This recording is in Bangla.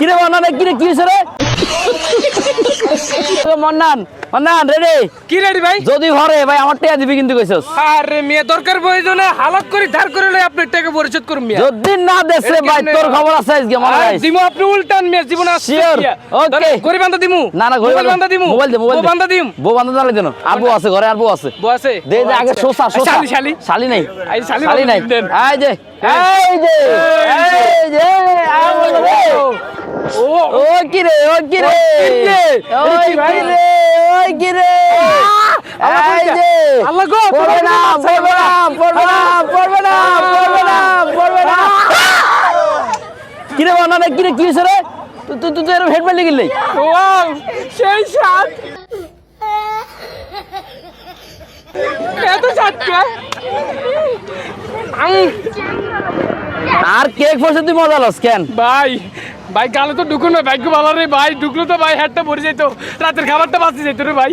মন্নান কি রে কি হয়েছে রে? মন্নান মন্নান রেডি কি রেডি ভাই? যদি ভরে ভাই আমার টাকা দিবি কিন্তু কইছস। আরে মেয়ে দরকার প্রয়োজনে হালাত করে ধার করে লই আপনি টাকা পরিশোধ করুন মিয়া। যদি না দেশে ভাই তোর খবর আছে আজকে মনে দিমু আপনি উল্টান মেয়ে জীবন. ধরেন, গরিব বান্ধা দিমু। না না বান্ধা দিমু। মোবাইল দে মোবাইল বান্ধা দিম। বউ বান্ধা দাঁড়াই দেন আর বউ আছে ঘরে আর বউ আছে। বউ আছে? দে দে আগে। শোষা শোষা শালি শালি। শালি নেই। এই শালি নাই। এই যে এই যে। এই যে। ও কি রে ও কি রে কি রে? ওই কি রে ওই কি রে এই যে আল্লাহ গো, পড়বে না পড়বে না পড়বে না পড়বে না পড়বে না পড়বে না। কি রে বানানে কি রে কি হয়েছে রে? তুই তুই তুই এরকম হেড মারলি গেলি? ওয়াও সেই সাত। এত সাত কে? আর কেক ফসে তুই মজা লস কেন? ভাই ভাই, গালে তো ঢুকুন না, ভাগ্য ভালো রে ভাই। ঢুকলো তো ভাই হ্যাটটা ভরে যেত রাতের খাবারটা বাঁচিয়ে যেত রে ভাই।